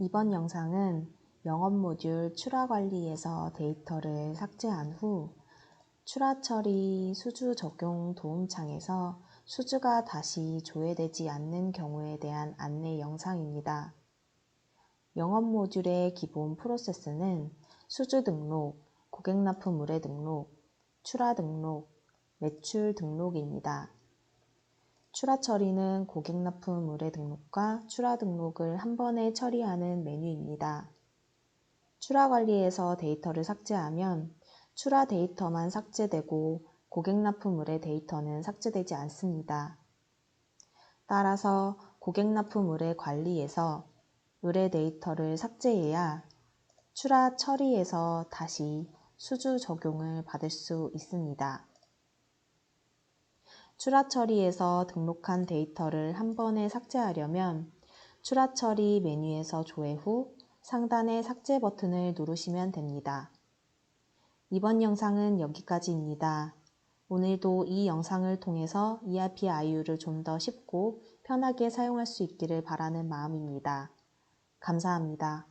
이번 영상은 영업 모듈 출하 관리에서 데이터를 삭제한 후 출하 처리 수주 적용 도움창에서 수주가 다시 조회되지 않는 경우에 대한 안내 영상입니다. 영업 모듈의 기본 프로세스는 수주 등록, 고객 납품 의뢰 등록, 출하 등록, 매출 등록입니다. 출하 처리는 고객 납품 의뢰 등록과 출하 등록을 한 번에 처리하는 메뉴입니다. 출하 관리에서 데이터를 삭제하면 출하 데이터만 삭제되고 고객 납품 의뢰 데이터는 삭제되지 않습니다. 따라서 고객 납품 의뢰 관리에서 의뢰 데이터를 삭제해야 출하 처리에서 다시 수주 적용을 받을 수 있습니다. 출하 처리에서 등록한 데이터를 한 번에 삭제하려면 출하 처리 메뉴에서 조회 후 상단의 삭제 버튼을 누르시면 됩니다. 이번 영상은 여기까지입니다. 오늘도 이 영상을 통해서 ERP IU를 좀 더 쉽고 편하게 사용할 수 있기를 바라는 마음입니다. 감사합니다.